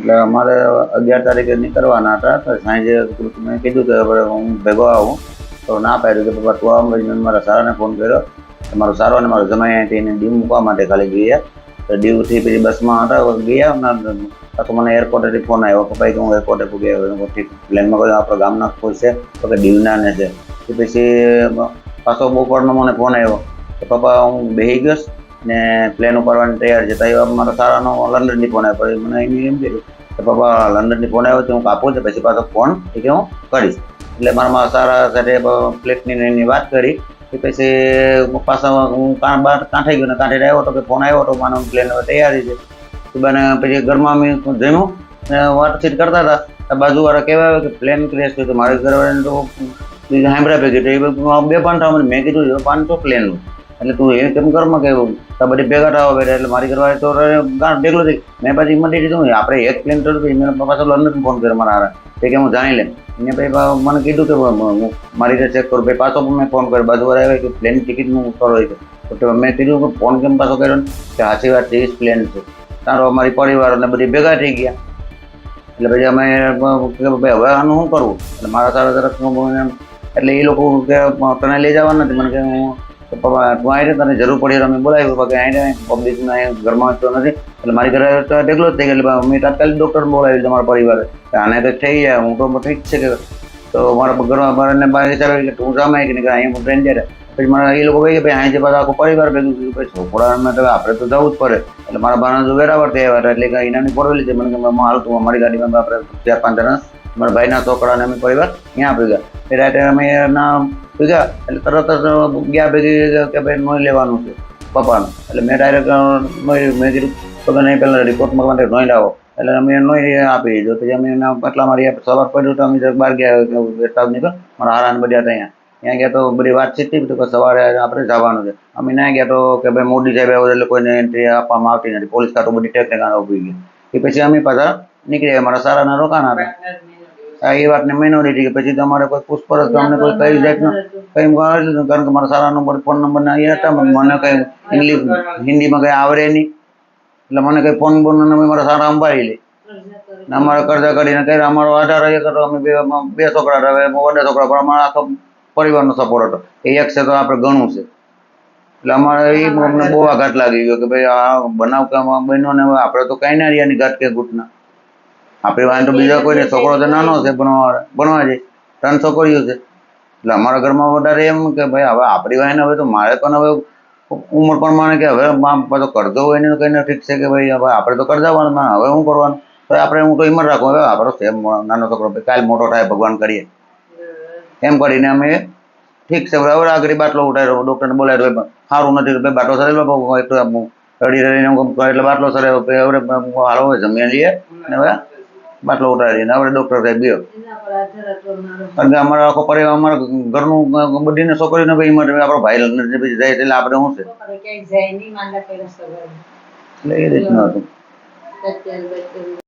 એટલે અમારે અગિયાર તારીખે નીકળવાના હતા, તો સાંજે મેં કીધું કે હવે હું ભેગો આવું. તો ના પાડ્યું કે પપ્પા, તું આમ કરીને મારા સારાને ફોન કર્યો. મારો સારો અને મારો જમાઈ અહીંથી એને દીવ મૂકવા માટે ખાલી ગયા તો દીવથી પછી બસમાં હતા ગયા તો મને એરપોર્ટેથી ફોન આવ્યો કે ભાઈ હું એરપોર્ટે પૂગી આવ્યો. ઠીક પ્લેનમાં કહ્યું આપણા ગામના કોઈ છે, તો કે દીવના ને છે. પછી પાછો બપોરનો મને ફોન આવ્યો. કે પપ્પા, હું બેસી ગયો ને પ્લેન ઉપાડવાની તૈયાર છે. તો મારો સારાનો લંડનથી ફોન આવ્યો પછી મને એની એમ કીધું કે પપ્પા લંડનથી ફોન આવ્યો તો હું કાપું છે, પછી પાછો ફોન એ હું કરીશ. એટલે મારા મારા સારા સાથે ફ્લેટની એની વાત કરી. કે પછી પાછા હું કાં, બહાર કાંઠે ગયો ને કાંઠે આવ્યો તો કે ફોન આવ્યો હતો, માનો પ્લેન તૈયારી છે. બને પછી ઘરમાં અમે જમ્યું ને વાતચીત કરતા હતા. બાજુવાળા કહેવા આવ્યો કે પ્લેન ક્રેશ થયું તો મારે ઘરવાળાને તો સાંભળ્યા ભેગી એ બે પાંચસો મેં કીધું પાંચસો પ્લેનનું એટલે તું એ કેમ કરમાં કે તો બધી ભેગા થવા બેઠા એટલે મારી કરવા તો ભેગલો થઈ મેં પછી હિંમત દીધું આપણે એક પ્લેન તો મેં પાછો લંડન ફોન કર્યો મારા તે કે હું જાણી લે. એને પછી મને કીધું કે મારી રીતે ચેક કરું. ભાઈ પાછો મેં ફોન કર્યો. બાજુ આવ્યા કે પ્લેન ટિકિટ હું કરો છે. તો મેં કીધું કે ફોન કેમ પાછો કર્યો ને? કે સાચી વાત ત્રીસ પ્લેન છે. તારો અમારી પરિવાર અને બધી ભેગા થઈ ગયા. એટલે પછી અમે કે ભાઈ હવે આનું શું કરવું? એટલે મારા સારા તરફ એટલે એ લોકો કે, તને લઈ જવાના નથી. મને કે, હું તો તું આવી તને જરૂર પડી અમે બોલાવ્યું પપ્પા કે અહીં પબ્લિકના ઘરમાં તો નથી, એટલે મારી ઘરે તો ઢેકલો જ થઈ ગયો, એટલે મેં તાત્કાલિક ડૉક્ટર બોલાવી તમારા પરિવારે. આને તો થઈ જાય હું તો ઠીક છે કે તો મારા ઘરમાં મારાને બહાર વિચાર કે તું સામે કે અહીંયા હું ટ્રેન જાય પછી મારા એ લોકો કહે કે ભાઈ અહીં જે પાછા આખો પરિવાર ભેગું થયું, પછી છોકરાને તો આપણે તો જવું જ પડે. એટલે મારા બાના જો વેરાવર થયા એટલે કે એનાની પડવેલી છે. મને કે હાલ તું અમારી ગાડીમાં આપણે ચાર પાંચ જણા. મારા ભાઈના છોકરાને અમે પરિવાર ત્યાં ભેગા. એ રાતે અમે ના ભેગા, એટલે તરત જ ગયા ભેગી કે ભાઈ નોઈ લેવાનું છે પપ્પાનું. એટલે મેં ડાયરેક્ટ નોઈ, મેં કીધું, તો નહીં પહેલાં રિપોર્ટ માટે નોઈ લાવો. એટલે અમે નોઈ આપી દીધો. પછી અમે એના એટલા મારી સવાર પડ્યું તો અમે જરાક બહાર ગયા સ્ટાફ નીકળ. મારા હારાને બધા હતા અહીંયા. ત્યાં ગયા તો બધી વાતચીત થઈ તો કે સવારે આપણે જવાનું છે. અમે ના ગયા તો કે ભાઈ મોદી સાહેબ આવ્યો એટલે કોઈને એન્ટ્રી આપવામાં આવતી નથી. પોલીસ કાંટો બધી ટેકનિક ઊભી ગઈ. એ પછી અમે પાછા નીકળી ગયા. મારા સારાના રોકાણા હતા. આ એ વાતને મેનોરિટી કે પછી તમારે કોઈ પૂછપરછ તમને કોઈ કઈ જાતનું કઈ કારણ કે મારા સારા નંબર ફોન નંબર ના એ હતા મને કઈ ઇંગ્લિશ હિન્દીમાં કઈ આવડે નહીં. એટલે મને કઈ ફોન બોન અમે મારા સારા સંભાળી લે ને અમારે કરજા કરીને કર્યા અમારો આધાર એક હતો, અમે બે બે છોકરા હવે વડા છોકરા, પણ અમારા આખો પરિવારનો સપોર્ટ હતો. એ એક છે તો આપણે ઘણું છે. એટલે અમારે એ અમને બહુ આઘાત લાગી ગયો કે ભાઈ આ બનાવ કામ બન્યો ને આપણે તો કઈ ના રહ્યા ઘાટ કે ઘૂંટના. આપણે વાંધો તો બીજા કોઈને, છોકરો તો નાનો છે, ભણવા ભણવા જાય. ત્રણ છોકરીઓ છે. એટલે અમારા ઘરમાં વધારે એમ કે ભાઈ, હવે આપણી વાયને હવે તો મારે પણ હવે ઉંમર પ્રમાણે કે હવે પાછો કરજો હોય ને કઈને ઠીક છે કે ભાઈ, હવે આપણે તો કરજાવાનું ના, હવે શું કરવાનું? તો આપણે હું તો હિંમત રાખું, હવે આપણો છે નાનો છોકરો કાલ મોટો થાય, ભગવાન કરીએ. એમ કરીને અમે ઠીક છે, હવે આગળ બાટલો ઉઠાવ્યો ડૉક્ટરને બોલાવ્યો સારું નથી ભાઈ, બાટલો સરેલો એટલે રડી રડીને એટલે બાટલો સરે, હવે હાલો જમીએ લઈએ અને હવે બાટલો ઉઠાવી આપણે ડૉક્ટર સાહેબ બે કારણ કે અમારા આખો પરિવાર અમારા ઘરનું બધીને છોકરીને ભાઈ માટે આપણો ભાઈ લગ્ન પછી જાય એટલે આપણે શું છે? એટલે એ રીતનું હતું.